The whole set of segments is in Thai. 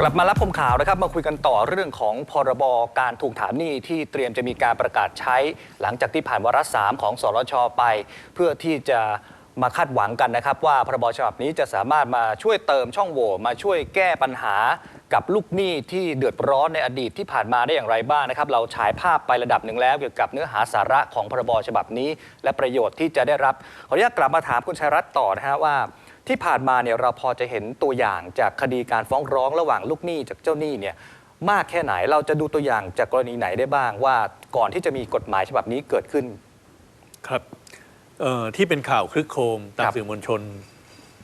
กลับมารับชมข่าวนะครับมาคุยกันต่อเรื่องของพรบการทวงถามหนี้ที่เตรียมจะมีการประกาศใช้ หลังจากที่ผ่านวาระสามของสรชไป เพื่อที่จะมาคาดหวังกันนะครับ ว่าพรบฉบับนี้จะสามารถมาช่วยเติมช่องโหว่มาช่วยแก้ปัญหากับลูกหนี้ที่เดือดร้อนในอดีตที่ผ่านมาได้อย่างไรบ้างนะครับ เราฉายภาพไประดับหนึ่งแล้ว เกี่ยวกับเนื้อหาสาระของพรบฉบับนี้ และประโยชน์ที่จะได้รับขออนุญาตกลับมาถามคุณชัยรัตน์ต่อนะฮะว่า ที่ผ่านมาเนี่ยเราพอจะเห็นตัวอย่างจากคดีการฟ้องร้องระหว่างลูกหนี้จากเจ้าหนี้เนี่ยมากแค่ไหนเราจะดูตัวอย่างจากกรณีไหนได้บ้างว่าก่อนที่จะมีกฎหมายฉบับนี้เกิดขึ้น ครับเอ่อที่เป็นข่าวคลึกโครมตามครับสื่อมวลชน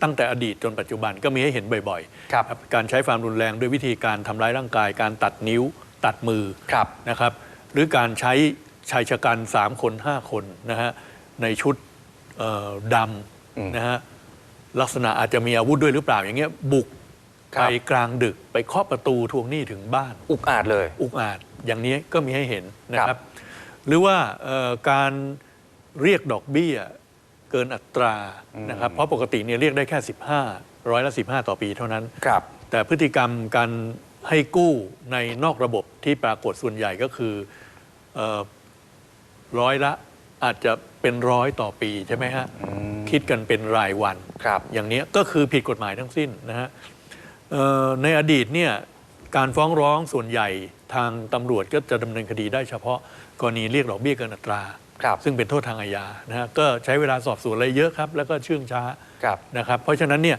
ตั้งแต่อดีตจนปัจจุบันก็มีให้เห็นบ่อยๆครับการใช้ความรุนแรงด้วยวิธีการทำร้ายร่างกาย การตัดนิ้วตัดมือครับนะครับ หรือการใช้ชายชะกัน3คน 5 คนนะฮะในชุดเอ่อดอืมำนะฮะ ลักษณะอาจจะมีอาวุธด้วยหรือเปล่าอย่างเงี้ยบุกครับไปกลางดึกไปเคาะประตูทวงหนี้ถึงบ้าน อุกอาจเลย อุกอาจอย่างนี้ก็มีให้เห็นนะคครัรับ บ หรือว่าเอ่อการเรียกดอกเบี้ยเกินอัตรานะครับเพราะปกติเนี่ยเรียกได้แค่ 15 ร้อยละ 15 ต่อปีเท่านั้น ครับ แต่พฤติกรรมการให้กู้ในนอกระบบที่ปรากฏส่วนใหญ่ก็คือเอ่อร้อยละ อาจจะเป็นร้อยต่อปีใช่ไหมฮะคิดกันเป็นรายวัน ครับ อย่างเนี้ยก็คือผิดกฎหมายทั้งสิ้นนะฮะเอ่อในอดีตเนี่ยการฟ้องร้องส่วนใหญ่ทางตำรวจก็จะดำเนินคดีได้เฉพาะกรณีเรียกดอกเบี้ยเกินอัตราครับซึ่งเป็นโทษทางอาญานะฮะก็ใช้เวลาสอบสวนอะไรเยอะครับ แล้วก็เชื่องช้าครับนะครับ เพราะฉะนั้นเนี่ย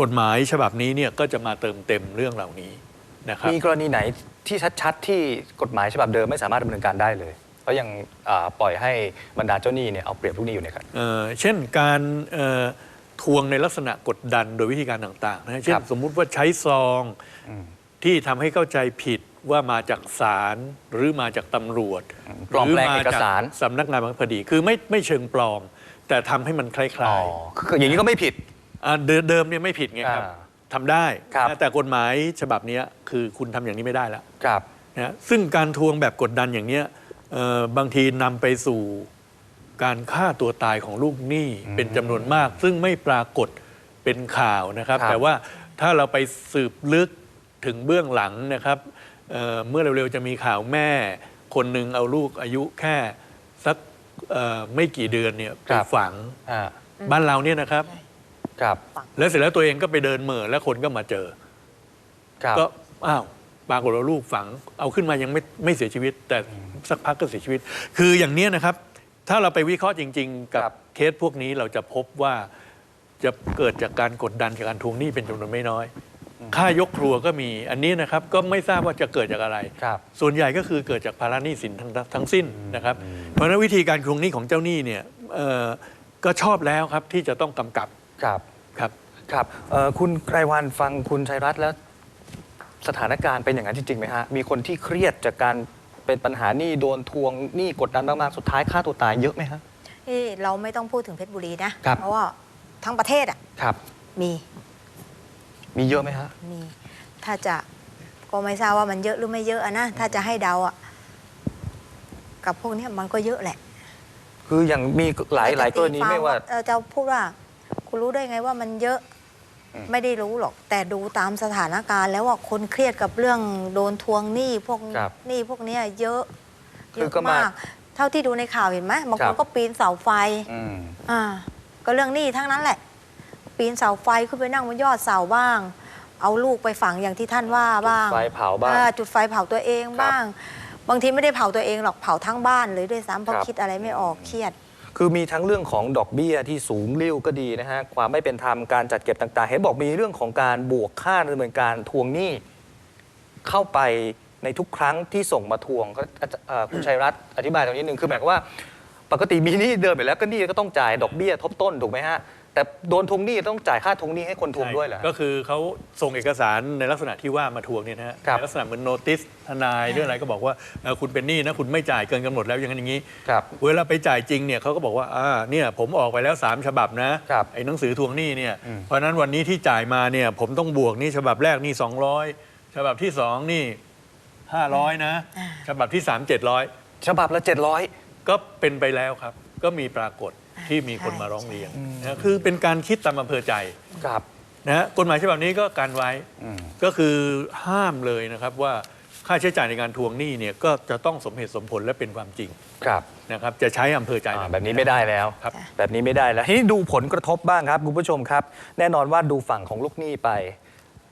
กฎหมายฉบับนี้เนี่ยก็จะมาเติมเต็มเรื่องเหล่านี้นะครับมีกรณีไหนที่ชัดๆ ที่กฎหมายฉบับเดิมไม่สามารถดำเนินการได้เลย เพราะยังอ่าปล่อยให้บรรดาเจ้าหนี้เนี่ยเอาเปรียบลูกหนี้อยู่เนี่ยครับเอ่อเช่นการเอ่อทวงในลักษณะกดดันโดยวิธีการต่างๆนะฮะเช่นครับสมมุติว่าใช้ซองที่ทำให้เข้าใจผิดว่ามาจากศาลหรือมาจากตำรวจปลอมแปลงหเอกสารสำนักงานบางคดีคือไม่ไม่เชิงปลอม แต่ทำให้มันคล้อ๋อายคืออย่างนี้ก็ไม่ผิดๆอ่าเดิมเดิมเนี่ยไม่ผิดไงครับอ่าทำได้ครับนะแต่กฎหมายฉบับเนี้ยคือคุณทำอย่างนี้ไม่ได้แล้วครับนะฮะซึ่งการทวงแบบกดดันอย่างเนี้ยเอ่อ บางทีนำไปสู่การฆ่าตัวตายของลูกหนี้เป็นจำนวนมาก ซึ่งไม่ปรากฏเป็นข่าวนะครับครับแต่ว่าถ้าเราไปสืบลึกถึงเบื้องหลังนะครับเอ่อเมื่อเร็วๆจะมีข่าวแม่ คนหนึ่งเอาลูกอายุแค่สักเอ่อไม่กี่เดือนเนี่ยไปฝังอ่าบ้านเราเนี่ยนะครับครับ แล้วเสร็จแล้วตัวเองก็ไปเดินเหม่อแล้วคนก็มาเจอครับก็อ้าว ปรากฏว่าลูกฝัง เอาขึ้นมายังไม่ไม่เสียชีวิต แต่สักพักก็เสียชีวิต คืออย่างเนี้ยนะครับ ถ้าเราไปวิเคราะห์จริง ๆ กับครับ เคสพวกนี้เราจะพบว่าจะเกิดจากการกดดันจากการทวงหนี้เป็นจำนวนไม่น้อย ค่ายกครัวก็มีอันนี้นะครับก็ไม่ทราบว่าจะเกิดจากอะไร ครับ ส่วนใหญ่ก็คือเกิดจากภาระหนี้สินทั้งทั้งสิ้นนะครับ เพราะฉะนั้นวิธีการทวงหนี้ของเจ้าหนี้เนี่ยเอ่อก็ชอบแล้วครับที่จะต้องกำกับครับ ครับ ครับเอ่อคุณไกรวันฟังคุณชัยรัตน์แล้ว สถานการณ์เป็นอย่างนั้นจริงๆไหมฮะ มีคนที่เครียดจากการเป็นปัญหาหนี้โดนทวงหนี้กดดันมากๆ สุดท้ายฆ่าตัวตายเยอะไหมฮะที่เราไม่ต้องพูดถึงเพชรบุรีนะ ครับ เพราะว่าทั้งประเทศอะครับ มีมีเยอะไหมฮะ มี ถ้าจะก็ไม่ทราบว่ามันเยอะหรือไม่เยอะอะนะ ถ้าจะให้เดาอะกับพวกเนี้ยมันก็เยอะแหละ คืออย่างมีหลายหลายกรณีแต่ตีไม่ว่า เออจะพูดว่า คุณรู้ได้ไงว่ามันเยอะอืม ไม่ได้รู้หรอก แต่ดูตามสถานการณ์แล้วว่าคนเครียดกับเรื่องโดนทวงหนี้พวกครับหนี้พวกเนี้ยเยอะคืเยออะก็มามาก เท่าที่ดูในข่าวเห็นไหมบางครัคนบก็ปีนเสาไฟ อืม อ่าก็เรื่องหนี้ทั้งนั้นแหละ ปีนเสาไฟขึ้นไปนั่งบนยอดเสาบ้าง เอาลูกไปฝังอย่างที่ท่านว่าบ้างจุดไฟเผาบ้างอ่จุดไฟเผาตัวเองครับบ้าง บางทีไม่ได้เผาตัวเองหรอกเผาทั้งบ้านเลยด้วยซ้ำเพราะครับ คิดอะไรไม่ออกเครียด คือมีทั้งเรื่องของดอกเบี้ยที่สูงริ่วก็ดีนะฮะความไม่เป็นธรรมการจัดเก็บต่างๆ เห็นบอกมีเรื่องของการบวกค่าดำเนินการทวงหนี้เข้าไปในทุกครั้งที่ส่งมาทวงก็เอ่อคุณชัยรัตน์อธิบายตรงนี้หนึ่งคือหมายความว่า ปกติมีหนี้เดิมไปแล้วก็หนี้ก็ต้องจ่ายดอกเบี้ยทบต้นถูกไหมฮะ แต่โดนทวงหนี้ต้องจ่ายค่าทวงหนี้ให้คนทวงด้วยเหรอฮะก็คือเขาส่งเอกสารในลักษณะที่ว่ามาทวงเนี่ยนะฮะครับในลักษณะเหมือนโนติสทนายหรืออะไรก็บอกว่าเอ่อคุณเป็นหนี้นะคุณไม่จ่ายเกินกำหนดแล้วอย่างนั้นอย่างนี้ ครับเวลาไปจ่ายจริงเนี่ยเขาก็บอกว่าอ่าเนี่ยผมออกไปแล้ว 3 ฉบับนะครับไอ้หนังสือทวงหนี้เนี่ยอืมเพราะฉะนั้นวันนี้ที่จ่ายมาเนี่ยผมต้องบวกหนี่ฉบับแรกหนี่200 ฉบับที่2นี่500นะอ่าฉบับที่3 700 ฉบับละเจ็ดร้อยก็เป็นไปแล้วครับ ก็มีปรากฏ ที่มีคนมาร้องเรียนนะคือเป็นการคิดตามอำเภอใจครับนะฮะกฎหมายฉบับนี้ก็กันไว้อืมก็คือห้ามเลยนะครับว่าค่าใช้จ่ายในการทวงหนี้เนี่ยก็จะต้องสมเหตุสมผลและเป็นความจริงครับนะครับ จะใช้อำเภอใจอ่าแบบนี้ไม่ได้แล้วครับแบบนี้ไม่ได้แล้วทีนี้ดูผลกระทบบ้างครับคุณผู้ชมครับ แน่นอนว่าดูฝั่งของลูกหนี้ไป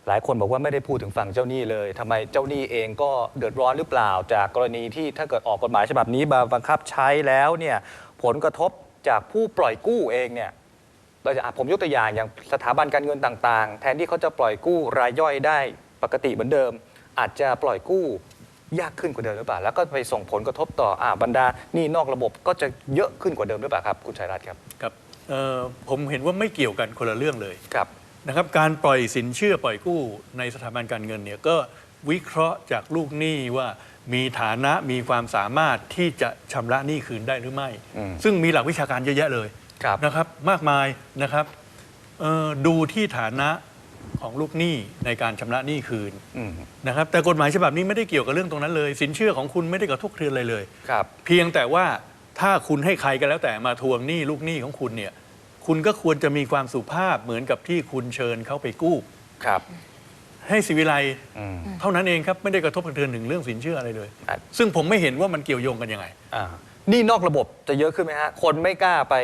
หลายคนบอกว่าไม่ได้พูดถึงฝั่งเจ้าหนี้เลยทำไมเจ้าหนี้เองก็เดือดร้อนหรือเปล่า จากกรณีที่ถ้าเกิดออกกฎหมายฉบับนี้มาบังคับใช้แล้วเนี่ยผลกระทบ จากผู้ปล่อยกู้เองเนี่ยเราจะอะผมยกตัวอย่างอย่างสถาบันการเงินต่างๆ แทนที่เขาจะปล่อยกู้รายย่อยได้ปกติเหมือนเดิม อาจจะปล่อยกู้ยากขึ้นกว่าเดิมหรือเปล่า แล้วก็ไปส่งผลกระทบต่ออ่าบรรดาหนี้นอกระบบก็จะเยอะขึ้นกว่าเดิมหรือเปล่าครับ คุณชัยรัตน์ครับครับเอ่อผมเห็นว่าไม่เกี่ยวกันคนละเรื่องเลยครับ นะครับการปล่อยสินเชื่อปล่อยกู้ในสถาบันการเงินเนี่ยก็ วิเคราะห์จากลูกหนี้ว่ามีฐานะมีความสามารถที่จะชำระหนี้คืนได้หรือไม่อืมซึ่งมีหลักวิชาการเยอะแยะเลยครับนะครับมากมายนะครับเอ่อดูที่ฐานะของลูกหนี้ในการชำระหนี้คืนอืมนะครับแต่กฎหมายฉบับนี้ไม่ได้เกี่ยวกับเรื่องตรงนั้นเลย สินเชื่อของคุณไม่ได้กระทบกระเทือนอะไรเลยครับ เพียงแต่ว่าถ้าคุณให้ใครก็แล้วแต่มาทวงหนี้ลูกหนี้ของคุณเนี่ย คุณก็ควรจะมีความสุภาพเหมือนกับที่คุณเชิญเขาไปกู้ครับ ให้สิวิไลอืมเท่านั้นเองครับไม่ได้กระทบกระเทือนถึงเรื่องสินเชื่ออะไรเลยอะซึ่งผมไม่เห็นว่ามันเกี่ยวโยงกันยังไงอ่าหนี่นอกระบบจะเยอะขึ้นไหมฮะ คนไม่กล้าไป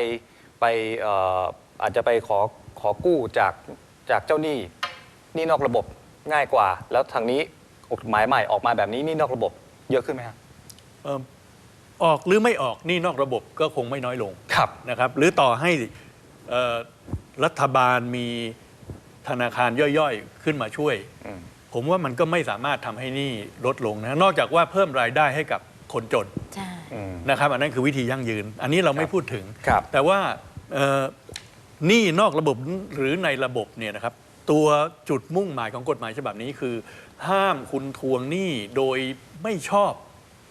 ไปเอ่ออาจจะไปขอขอกู้จากจากเจ้าหนี้หนี่นอกระบบง่ายกว่า แล้วทางนี้กฎหมายใหม่ออกมาแบบนี้หนี่นอกระบบเยอะขึ้นไหมฮะเอิ่มออกหรือไม่ออกหนี่นอกระบบก็คงไม่น้อยลงครับนะครับ หรือต่อให้เอ่อรัฐบาลมี ธนาคารย่อยๆ ขึ้นมาช่วยอืมผมว่ามันก็ไม่สามารถทำให้หนี้ลดลงนะนอกจากว่าเพิ่มรายได้ให้กับคนจนใช่อืมนะครับ อันนั้นคือวิธียั่งยืน อันนี้เราไม่พูดถึง ครับ แต่ว่าเอ่อหนี้นอกระบบหรือในระบบเนี่ยนะครับ ตัวจุดมุ่งหมายของกฎหมายฉบับนี้คือ ห้ามคุณทวงหนี้โดยไม่ชอบ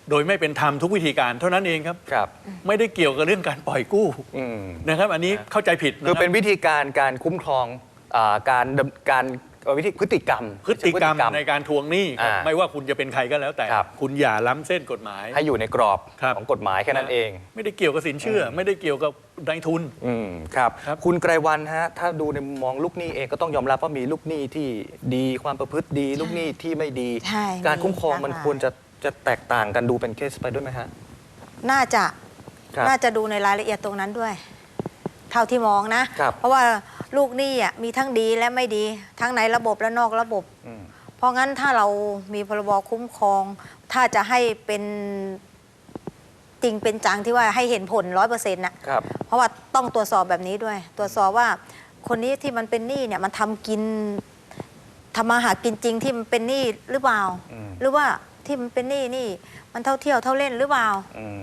โดยไม่เป็นธรรมทุกวิธีการเท่านั้นเองครับ ครับ ไม่ได้เกี่ยวกับเรื่องการปล่อยกู้อืม นะครับ อันนี้เข้าใจผิดนะคือรับ เป็นวิธีการการคุ้มครอง อาการดำการเอ่อวิธีพฤติกรรม พฤติกรรมในการทวงหนี้ครับอ่าไม่ว่าคุณจะเป็นใครก็แล้วแต่ ครับ คุณอย่าล้ำเส้นกฎหมาย ให้อยู่ในกรอบครับ ของกฎหมายแค่นั้นเอง ไม่ได้เกี่ยวกับสินเชื่อ ไม่ได้เกี่ยวกับนายทุน อืมครับ ครับ คุณไกรวันฮะ ถ้าดูในมุมมองลูกหนี้เองก็ต้องยอมรับว่ามีลูกหนี้ที่ดีความประพฤติดี ลูกหนี้ที่ไม่ดี ใช่การคุ้มครองมันหลากหลาย ควรจะจะแตกต่างกันดูเป็นเคสไปด้วยไหมฮะ น่าจะครับ น่าจะดูในรายละเอียดตรงนั้นด้วย เท่าที่มองนะ ครับ เพราะว่าลูกหนี้อะมีทั้งดีและไม่ดี ทั้งในระบบและนอกระบบ อืม เพราะงั้นถ้าเรามีพรบคุ้มครอง ถ้าจะให้เป็นจริงเป็นจังที่ว่าให้เห็นผลร้อยเปอร์เซ็นต์น่ะ ครับ เพราะว่าต้องตรวจสอบแบบนี้ด้วย ตรวจสอบว่าคนนี้ที่มันเป็นหนี้เนี่ยมันทำกินทำมาหากินจริงที่มันเป็นหนี้หรือเปล่า อืม หรือว่าที่มันเป็นหนี้นี่ มันเท่าเที่ยวเท่าเล่นหรือเปล่า อืม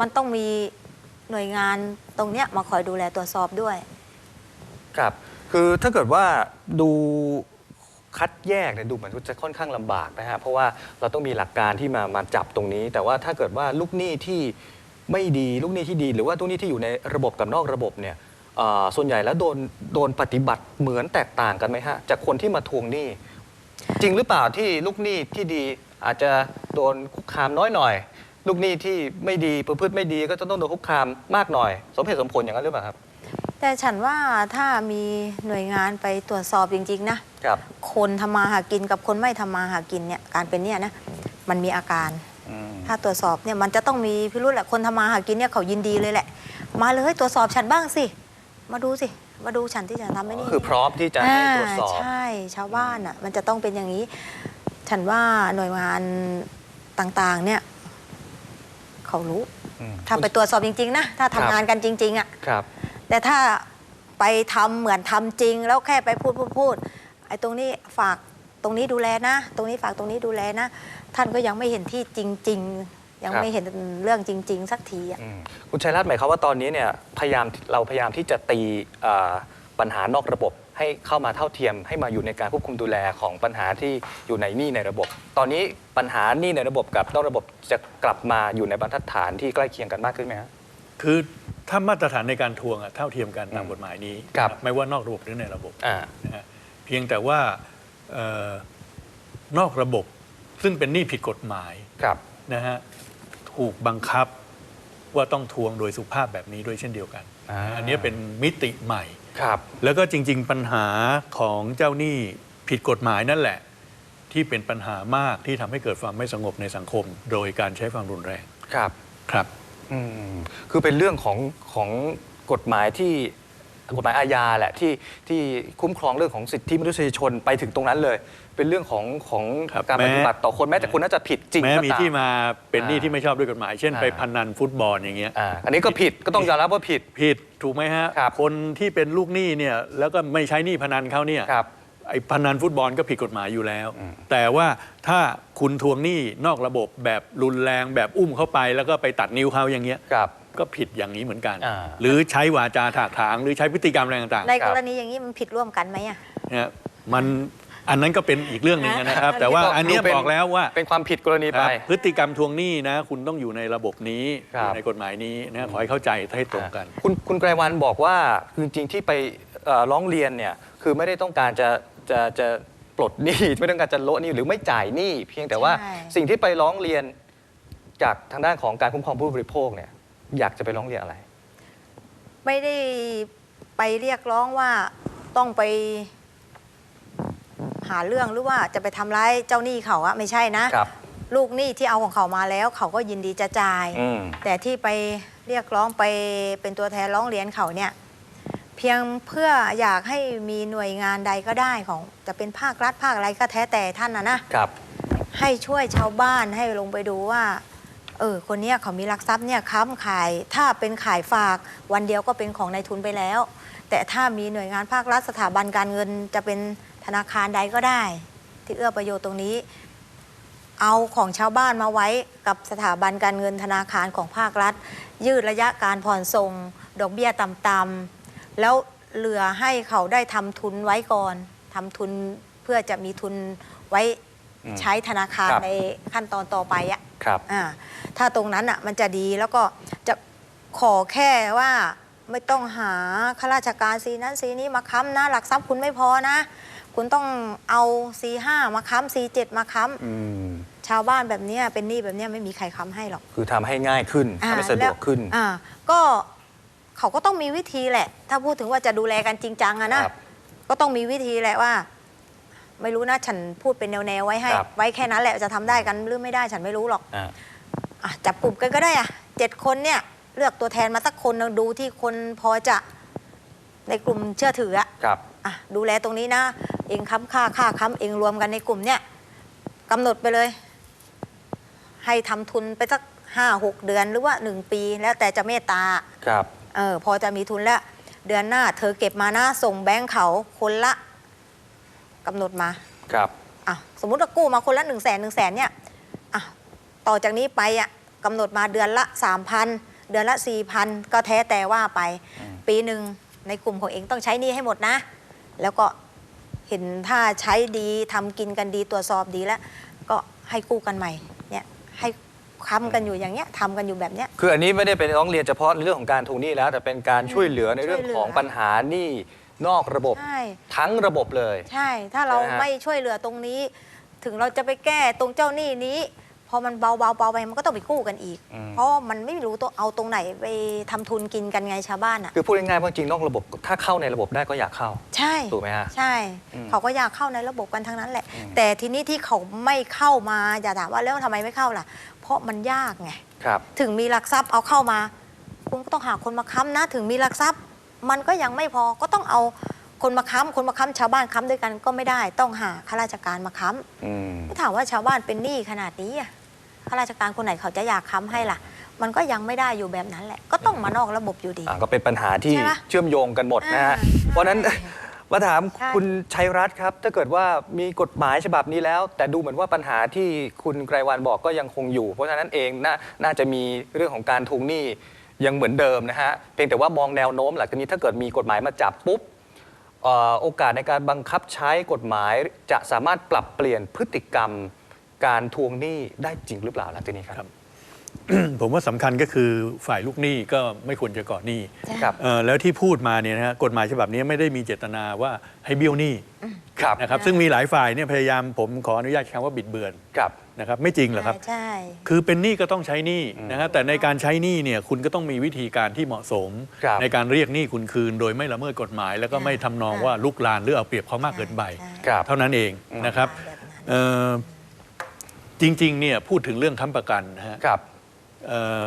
มันต้องมี หน่วยงานตรงเนี้ยมาคอยดูแลตรวจสอบด้วย ครับ คือถ้าเกิดว่าดูคัดแยกเนี่ยดูเหมือนจะค่อนข้างลำบากนะฮะเพราะว่าเราต้องมีหลักการที่มามาจับตรงนี้ แต่ว่าถ้าเกิดว่าลูกหนี้ที่ไม่ดีลูกหนี้ที่ดี หรือว่าลูกหนี้ที่อยู่ในระบบกับนอกระบบเนี่ยเอ่อส่วนใหญ่แล้วโดนโดนปฏิบัติเหมือนแตกต่างกันไหมฮะจากคนที่มาทวงหนี้ จริงหรือเปล่าที่ลูกหนี้ที่ดีอาจจะโดนคุกคามน้อยหน่อย ลูกหนี้ที่ไม่ดีประพฤติไม่ดีก็จะต้องโดนคุกคามมากหน่อย สมเหตุสมผลอย่างนั้นหรือเปล่าครับ แต่ฉันว่าถ้ามีหน่วยงานไปตรวจสอบจริง ๆ นะครับ คนทำมาหากินกับคนไม่ทำมาหากินเนี่ยการเป็นเนี่ยนะมันมีอาการ อืม ถ้าตรวจสอบเนี่ยมันจะต้องมีพิรุธแหละคนทำมาหากินเนี่ยเขายินดีเลยแหละ มาเลยตรวจสอบฉันบ้างสิ มาดูสิ มาดูฉันที่จะทำไม่นี่ก็คือพร้อมที่จะให้ตรวจสอบาใช่ชาวบ้านอะมันจะต้องเป็นอย่างนี้ ฉันว่าหน่วยงานต่างๆเนี่ย เขารู้ อืมถ้าไปตรวจสอบจริง ๆ นะ ถ้าทำงานกันจริง ๆอะครับ แต่ถ้าไปทำเหมือนทำจริง แล้วแค่ไปพูดพูดพูดไอ้ตรงนี้ฝากตรงนี้ดูแลนะ ตรงนี้ฝากตรงนี้ดูแลนะ ท่านก็ยังไม่เห็นที่จริง ๆ ยังครับ ไม่เห็นเรื่องจริง ๆ สักทีอะอืมคุณชัยรัตน์หมายความว่าตอนนี้เนี่ยพยายามเราพยายามที่จะตีอ่าปัญหานอกระบบ ให้เข้ามาเท่าเทียมให้มาอยู่ในการควบคุมดูแลของปัญหาที่อยู่ในหนี้ในระบบ ตอนนี้ปัญหาหนี้ในระบบกับนอกระบบจะกลับมาอยู่ในบรรทัดฐานที่ใกล้เคียงกันมากขึ้นไหมฮะคือถ้ามาตรฐานในการทวงอะเท่าเทียมกันตามอืมกฎหมายนี้ครับไม่ว่านอกระบบหรือในระบบอ่านะฮะเพียงแต่ว่าเอ่อนอกระบบซึ่งเป็นหนี้ผิดกฎหมายครับนะฮะถูกบังคับว่าต้องทวงโดยสุภาพแบบนี้ด้วยเช่นเดียวกันอ่าอันนี้เป็นมิติใหม่ ครับแล้วก็จริง ๆ ปัญหาของเจ้าหนี้ผิดกฎหมายนั่นแหละ ที่เป็นปัญหามากที่ทำให้เกิดความไม่สงบในสังคม โดยการใช้ความรุนแรงครับครับ อืมคือเป็นเรื่องของของกฎหมายที่กฎหมายอาญาแหละที่ที่คุ้มครองเรื่องของสิทธิมนุษยชนไปถึงตรงนั้นเลย เป็นเรื่องของของครับการแม้ปฏิบัติต่อคนแม้แต่คนน่าจะผิดจริงแม้ก็มีตามที่มาเป็นหนี้อ่าที่ไม่ชอบด้วยกฎหมาย เช่นอ่า ไปพนันฟุตบอลอย่างเงี้ยอ่าอันนี้ก็ผิดก็ต้องยอมรับว่าผิด ผิดถูกไหมฮะครับคนที่เป็นลูกหนี้เนี่ยแล้วก็ไม่ใช้หนี้พนันเขาเนี่ยครับ ไอ้พนันฟุตบอลก็ผิดกฎหมายอยู่แล้วอืมแต่ว่าถ้าคุณทวงหนี้นอกระบบแบบรุนแรงแบบอุ้มเข้าไปแล้วก็ไปตัดนิ้วเขาอย่างเงี้ยครับ ก็ผิดอย่างนี้เหมือนกัน อ่า หรือใช้วาจาถากถางหรือใช้พฤติกรรมอะไรต่างในครักบรณีอย่างนี้มันผิดร่วมกันไหมอะๆเนี่ยมัน อันนั้นก็เป็นอีกเรื่องหนึ่งนะครับอ่าแต่ว่าอันเนี้ยดูเป็นบอกแล้วว่าเป็นความผิดกรณีคไปรับพฤติกรรมทวงหนี้นะ คุณต้องอยู่ในระบบนี้ครับอยู่ในกฎหมายนี้นะขอให้เข้าใจให้ตรงกัน คุณคุณไกรวันบอกว่าคือจริงๆที่ไปเอ่อร้องเรียนเนี่ยคือไม่ได้ต้องการจะจะจะปลดหนี้ไม่ต้องการจะโละหนี้หรือไม่จ่ายหนี้เพียงแต่ว่าใช่สิ่งที่ไปร้องเรียนจากทางด้านของการคุ้มครองผู้บริโภคเนี่ยอยากจะไปร้องเรียนอะไร ไม่ได้ไปเรียกร้องว่าต้องไป หาเรื่องหรือว่าจะไปทำร้ายเจ้าหนี้เขาอะไม่ใช่นะ ครับ ลูกหนี้ที่เอาของเขามาแล้ว เขาก็ยินดีจะจ่าย อืม แต่ที่ไปเรียกร้องไปเป็นตัวแทนร้องเรียนเขาเนี่ย เพียงเพื่ออยากให้มีหน่วยงานใดก็ได้ของจะเป็นภาครัฐภาคอะไรก็แท้แต่ท่านนะนะ ครับ ให้ช่วยชาวบ้านให้ลงไปดูว่า เออ คนเนี้ยเขามีหลักทรัพย์เนี่ยค้ำขาย ถ้าเป็นขายฝากวันเดียวก็เป็นของนายทุนไปแล้ว แต่ถ้ามีหน่วยงานภาครัฐสถาบันการเงินจะเป็น ธนาคารใดก็ได้ ที่เอื้อประโยชน์ตรงนี้ เอาของชาวบ้านมาไว้กับสถาบันการเงินธนาคารของภาครัฐ ยืดระยะการผ่อนส่ง ดอกเบี้ยต่ำๆแล้วเหลือให้เขาได้ทำทุนไว้ก่อนทำทุนเพื่อจะมีทุนไว้อืมใช้ธนาคารครับ ในขั้นตอนต่อไปอะ ครับ อ่าถ้าตรงนั้นอะมันจะดีแล้วก็จะขอแค่ว่าไม่ต้องหาข้าราชการสีนั้นสีนี้มาค้ำนะ หลักทรัพย์คุณไม่พอนะ คุณต้องเอาสีห้ามาค้ำสีเจ็ดมาค้อืมำชาวบ้านแบบเนี้ยเป็นหนี้แบบเนี้ยไม่มีใครค้ำให้หรอก คือทำให้ง่ายขึ้นอ่าทำให้สะดวกขึ้นแล้อ่าก็เขาก็ต้องมีวิธีแหละ ถ้าพูดถึงว่าจะดูแลกันจริงจังอะนะครับก็ต้องมีวิธีแหละว่า ไม่รู้นะฉันพูดเป็นแนวๆไว้ให้ ครับ ไว้แค่นั้นแหละจะทำได้กันหรือไม่ได้ฉันไม่รู้หรอก อ่า อะจับกลุ่มกันก็ได้อะเจ็ดคนเนี่ย เลือกตัวแทนมาสักคนหนึ่งดูที่คนพอจะในกลุ่มเชื่อถืออะครับ อะดูแลตรงนี้นะ เองค้ำค่าค่าค้ำเองรวมกันในกลุ่มเนี่ยกำหนดไปเลย ให้ทำทุนไปสักห้าหกเดือนหรือว่าหนึ่งปี แล้วแต่จะเมตตาครับเออพอจะมีทุนแล้ว เดือนหน้า เธอเก็บมานะส่งแบงค์เขาคนละกำหนดมาครับอะสมมุติว่ากู้มาคนละหนึ่งแสนหนึ่งแสนเนี่ยอะต่อจากนี้ไปอะกำหนดมาเดือนละสามพันเดือนละสี่พันก็แท้แต่ว่าไปอืมปีหนึ่งในกลุ่มของเองต้องใช้หนี้ให้หมดนะ แล้วก็เห็นถ้าใช้ดีทำกินกันดีตรวจสอบดีแล้ว ก็ให้กู้กันใหม่เนี่ยให้ค้ำกันอยู่อย่างเงี้ยทำกันอยู่แบบเนี้ย คืออันนี้ไม่ได้เป็นร้องเรียนเฉพาะในเรื่องของการทวงหนี้แล้ว แต่เป็นการช่วยเหลือในเรื่องช่วยเหลือของปัญหาหนี้นอกระบบ ใช่ ทั้งระบบเลย ใช่ ถ้าเราใช่ไหมฮะ ไม่ช่วยเหลือตรงนี้ ถึงเราจะไปแก้ตรงเจ้าหนี้นี้ พอมันเบาเบาเบาไปมันก็ต้องไปกู้กันอีกอืมเพราะว่ามันไม่รู้ตัวเอาตรงไหนไปทำทุนกินกันไงชาวบ้านอะคือพูดง่ายๆว่าจริงนอกระบบถ้าเข้าในระบบได้ก็อยากเข้า ใช่ถูกไหมฮะใช่อืมเขาก็อยากเข้าในระบบกันทั้งนั้นแหละอืมแต่ทีนี้ที่เขาไม่เข้ามาอย่าถามว่าแล้วทำไมไม่เข้าล่ะ เพราะมันยากไงครับถึงมีหลักทรัพย์เอาเข้ามาคุณก็ต้องหาคนมาค้ำนะ ถึงมีหลักทรัพย์ มันก็ยังไม่พอก็ต้องเอาคนมาค้ำคนมาค้ำชาวบ้านค้ำด้วยกันก็ไม่ได้ ต้องหาข้าราชการมาค้ำอืมถ้าถามว่าชาวบ้านเป็นหนี้ขนาดนี้อะ ข้าราชการคนไหนเขาจะอยากค้ำให้ล่ะ มันก็ยังไม่ได้อยู่แบบนั้นแหละ ก็ต้องมานอกระบบอยู่ดี อ่าก็เป็นปัญหาที่ใช่ไหมเชื่อมโยงกันหมดนะฮะ อ่าเพราะฉะนั้น ใช่ มาถามใช่คุณชัยรัตน์ครับ ถ้าเกิดว่ามีกฎหมายฉบับนี้แล้ว แต่ดูเหมือนว่าปัญหาที่คุณไกรวันบอกก็ยังคงอยู่ เพราะฉะนั้นเองน่าน่าจะมีเรื่องของการทวงหนี้ยังเหมือนเดิมนะฮะ เพียงแต่ว่ามองแนวโน้มหลังจากนี้ถ้าเกิดมีกฎหมายมาจับปุ๊บเอ่อโอกาสในการบังคับใช้กฎหมายจะสามารถปรับเปลี่ยนพฤติกรรม การทวงหนี้ได้จริงหรือเปล่าหลังจากนี้ครับครับ ผมว่าสำคัญก็คือฝ่ายลูกหนี้ก็ไม่ควรจะก่อหนี้ครับเอ่อแล้วที่พูดมาเนี่ยนะฮะกฎหมายฉบับนี้ไม่ได้มีเจตนาว่าให้เบี้ยวหนี้ครับนะครับซึ่งมีหลายฝ่ายเนี่ยพยายามผมขออนุญาตใช้คำว่าบิดเบือนครับนะครับไม่จริงหรอกครับใช่คือเป็นหนี้ก็ต้องใช้หนี้นะฮะแต่ในการใช้หนี้เนี่ยคุณก็ต้องมีวิธีการที่เหมาะสมครับในการเรียกหนี้คุณคืน โดยไม่ละเมิดกฎหมาย แล้วก็ไม่ทำนองว่าลุกลานหรือเอาเปรียบเขามากเกินไปใช่ครับเท่านั้นเองนะครับแบบนั้นเอ่อ จริงๆเนี่ยพูดถึงเรื่องค้ำประกันนะฮะครับเอ่อ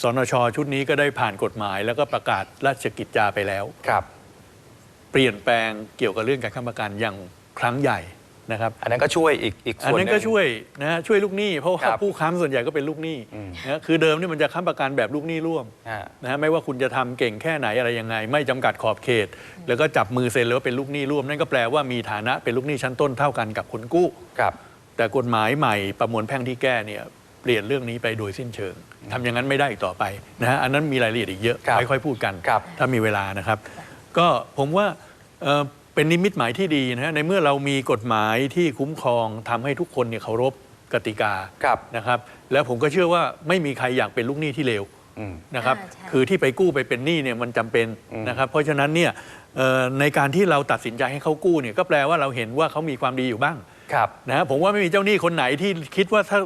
สนชชุดนี้ก็ได้ผ่านกฎหมาย แล้วก็ประกาศราชกิจจาไปแล้ว ครับ เปลี่ยนแปลงเกี่ยวกับเรื่องการค้ำประกันอย่างครั้งใหญ่นะครับ อันนั้นก็ช่วยอีกอีกอันส่วนหนั้นึ่นงก็ช่วยนะฮะช่วยลูกหนี้เพราะว่าครับผู้ค้ำส่วนใหญ่ก็เป็นลูกหนี้อืมนะคือเดิมนี่มันจะค้ำประกันแบบลูกหนี้ร่วมอ่านะฮะไม่ว่าคุณจะทำเก่งแค่ไหนอะไรยังไง ไม่จำกัดขอบเขต แล้วก็จับมือเซ็นเลยว่าเป็นลูกหนี้ร่วมนั่นก็แปลว่ามีฐานะเป็นลูกหนี้ชั้นต้นเท่ากันกับคนกู้ ครับ แต่กฎหมายใหม่ประมวลแพ่งที่แก้เนี่ยเปลี่ยนเรื่องนี้ไปโดยสิ้นเชิงทำอย่างนั้นไม่ได้อีกต่อไปนะฮะอันนั้นมีรายละเอียดอีกเยอะครับไม่ค่อยพูดกันครับถ้ามีเวลานะครับ ก็ผมว่าเอ่อเป็นนิมิตหมายที่ดีนะฮะในเมื่อเรามีกฎหมายที่คุ้มครองทำให้ทุกคนเนี่ยเคารพกติกาครับนะครับ แล้วผมก็เชื่อว่าไม่มีใครอยากเป็นลูกหนี้ที่เลวอืมนะครับอ่าใช่คือที่ไปกู้ไปเป็นหนี้เนี่ยมันจำเป็นอืมนะครับ เพราะฉะนั้นเนี่ยเอ่อในการที่เราตัดสินใจให้เขากู้เนี่ยก็แปลว่าเราเห็นว่าเขามีความดีอยู่บ้าง ครับนะฮะผมว่าไม่มีเจ้าหนี้คนไหนที่คิดว่าถ้า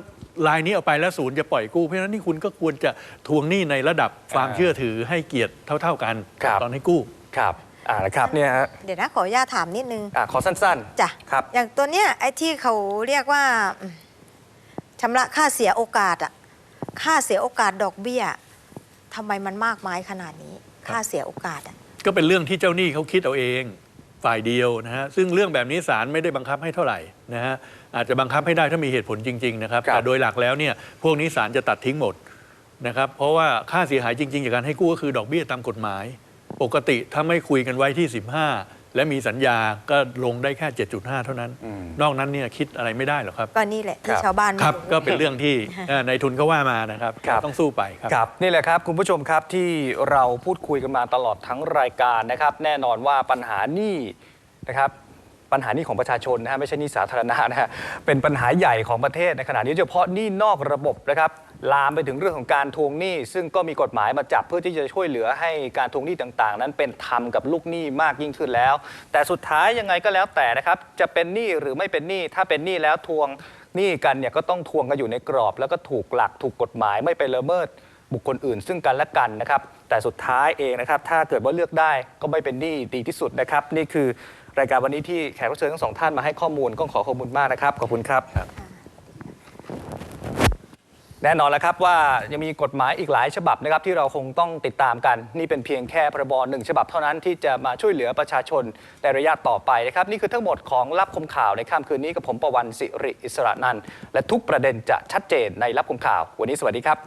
รายนี้เอาไปแล้วศูนย์จะปล่อยกู้เพราะฉะนั้นนี่คุณก็ควรจะทวงหนี้ในระดับความอ่าเชื่อถือให้เกียรติเท่า ๆกันครับ ตอนให้กู้ ครับอ่านะครับเนี่ยฮะเดี๋ยวนะขออนุญาตถามนิดนึงอ่าขอสั้นจ้ะครับ อย่างตัวเนี้ยไอ้ที่เขาเรียกว่าอืมชำระค่าเสียโอกาสอะค่าเสียโอกาสดอกเบี้ยทำไมมันมากมายขนาดนี้ ค่าเสียโอกาสอะ ก็เป็นเรื่องที่เจ้าหนี้เขาคิดเอาเอง ฝ่ายเดียวนะฮะซึ่งเรื่องแบบนี้ศาลไม่ได้บังคับให้เท่าไหร่นะฮะอาจจะบังคับให้ได้ถ้ามีเหตุผลจริงๆนะครับครับ แต่โดยหลักแล้วเนี่ยพวกนี้ศาลจะตัดทิ้งหมดนะครับเพราะว่าค่าเสียหายจริงๆจากการให้กู้ก็คือดอกเบี้ยตามกฎหมาย ปกติถ้าไม่คุยกันไว้ที่ 15 และมีสัญญาก็ลงได้แค่ 7.5 เท่านั้นอืมนอกนั้นเนี่ยคิดอะไรไม่ได้หรอกครับ ก็นี่แหละครัที่บชาวบ้านไม่ครับรู้ก็เป็นเรื่องที่เอ่อในทุนเขาว่ามานะครับครับต้องสู้ไปครับครับ นี่แหละครับ คุณผู้ชมครับที่เราพูดคุยกันมาตลอดทั้งรายการนะครับ แน่นอนว่าปัญหาหนี้นะครับปัญหาหนี้ของประชาชนนะฮะไม่ใช่หนี้สาธารณะนะฮะเป็นปัญหาใหญ่ของประเทศในขณะนี้โดยเฉพาะหนี้นอกระบบนะครับ ลามไปถึงเรื่องของการทวงหนี้ ซึ่งก็มีกฎหมายมาจับเพื่อที่จะช่วยเหลือให้การทวงหนี้ต่างๆ นั้นเป็นธรรมกับลูกหนี้มากยิ่งขึ้นแล้ว แต่สุดท้ายยังไงก็แล้วแต่นะครับจะเป็นหนี้หรือไม่เป็นหนี้ถ้าเป็นหนี้แล้วทวงหนี้กันเนี่ยก็ต้องทวงกันอยู่ในกรอบ แล้วก็ถูกหลักถูกกฎหมายไม่ไปละเมิดบุคคลอื่นซึ่งกันและกันนะครับ แต่สุดท้ายเองนะครับ ถ้าเกิดว่าเลือกได้ก็ไม่เป็นหนี้ดีที่สุดนะครับ นี่คือรายการวันนี้ที่แขกรับเชิญทั้งสองท่านมาให้ข้อมูลก็ขอขอบคุณมากนะครับ ขอบคุณครับ แน่นอนแล้วครับว่ายังมีกฎหมายอีกหลายฉบับนะครับที่เราคงต้องติดตามกัน นี่เป็นเพียงแค่พรบหนึ่งฉบับเท่านั้นที่จะมาช่วยเหลือประชาชนในระยะต่อไปนะครับนี่คือทั้งหมดของรับคมข่าวในค่ำคืนนี้กับผมประวันสิริอิสระนันท์และทุกประเด็นจะชัดเจนในรับคมข่าว วันนี้สวัสดีครับ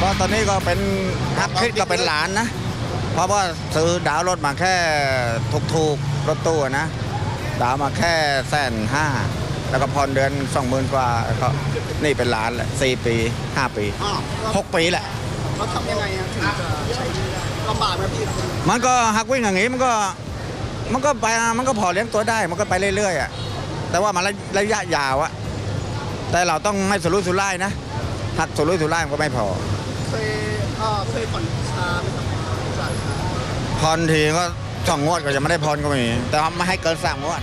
ก็ตอนนี้ก็เป็นฮักคิดก็เป็นหลานนะ เพราะว่าซื้อดาวรถมาแค่ถูกๆรถตู้นะ ดาวมาแค่แสนห้าแล้วก็ผ่อนเดือนสองหมื่นกว่าก็นี่เป็นล้านแหละสี่ปีห้าปีหกปีแหละเขาทำยังไงอะถึงจะใช้ลำบากไหมพี่มันก็หักวิ่งอย่างนี้มันก็มันก็ไปมันก็พอเลี้ยงตัวได้มันก็ไปเรื่อยๆอะแต่ว่ามันระระยะยาวอะแต่เราต้องไม่สุรุ่ยสุร่ายนะหักสุรุ่ยสุร่ายมันก็ไม่พอเคยเคยผ่อนชาไหมครับผ่อนทีก็ สองงวดก็จะไม่ได้พรก็มีแต่ว่าไม่ให้เกินสามงวด